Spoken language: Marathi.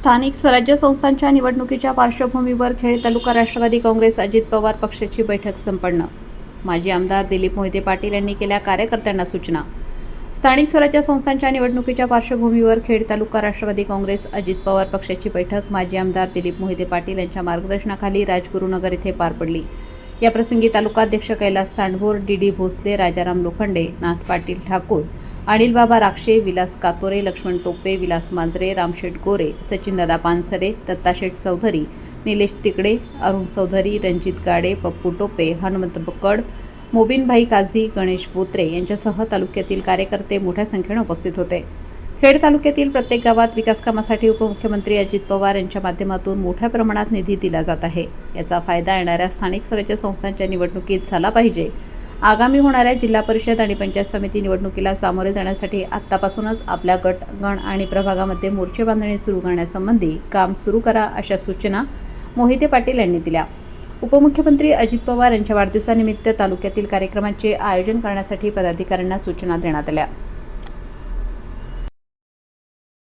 स्थानिक स्वराज्य संस्थांच्या निवडणुकीच्या पार्श्वभूमीवर खेड तालुका राष्ट्रवादी काँग्रेस अजित पवार पक्षाची बैठक संपन्न. माजी आमदार दिलीप मोहिते पाटील यांनी केल्या कार्यकर्त्यांना सूचना. स्थानिक स्वराज्य संस्थांच्या निवडणुकीच्या पार्श्वभूमीवर खेड तालुका राष्ट्रवादी काँग्रेस अजित पवार पक्षाची बैठक माजी आमदार दिलीप मोहिते पाटील यांच्या मार्गदर्शनाखाली राजगुरुनगर येथे पार पडली. याप्रसंगी तालुकाध्यक्ष कैलास सांडभोर डी डी भोसले राजाराम लोखंडे नाथ पाटील ठाकूर अनिल बाबा राक्षे विलास कातोरे लक्ष्मण टोपे विलास मांजरे रामशेठ गोरे सचिनदादा पानसरे दत्ताशेठ चौधरी निलेश तिकडे अरुण चौधरी रणजित गाडे पप्पू टोपे हनुमंत बकड मोबिनभाई काझी गणेश बोत्रे यांच्यासह तालुक्यातील कार्यकर्ते मोठ्या संख्येने उपस्थित होते. खेड तालुक्यातील प्रत्येक गावात विकास कामासाठी उपमुख्यमंत्री अजित पवार यांच्या माध्यमातून मोठ्या प्रमाणात निधी दिला जात आहे. याचा फायदा येणाऱ्या स्थानिक स्वराज्य संस्थांच्या निवडणुकीत झाला पाहिजे. आगामी होणाऱ्या जिल्हा परिषद आणि पंचायत समिती निवडणुकीला सामोरे जाण्यासाठी आत्तापासूनच आपल्या गट गण आणि प्रभागामध्ये मोर्चे बांधणी सुरू करण्यासंबंधी काम सुरू करा अशा सूचना मोहिते पाटील यांनी दिल्या. उपमुख्यमंत्री अजित पवार यांच्या वाढदिवसानिमित्त तालुक्यातील कार्यक्रमाचे आयोजन करण्यासाठी पदाधिकाऱ्यांना सूचना देण्यात आल्या.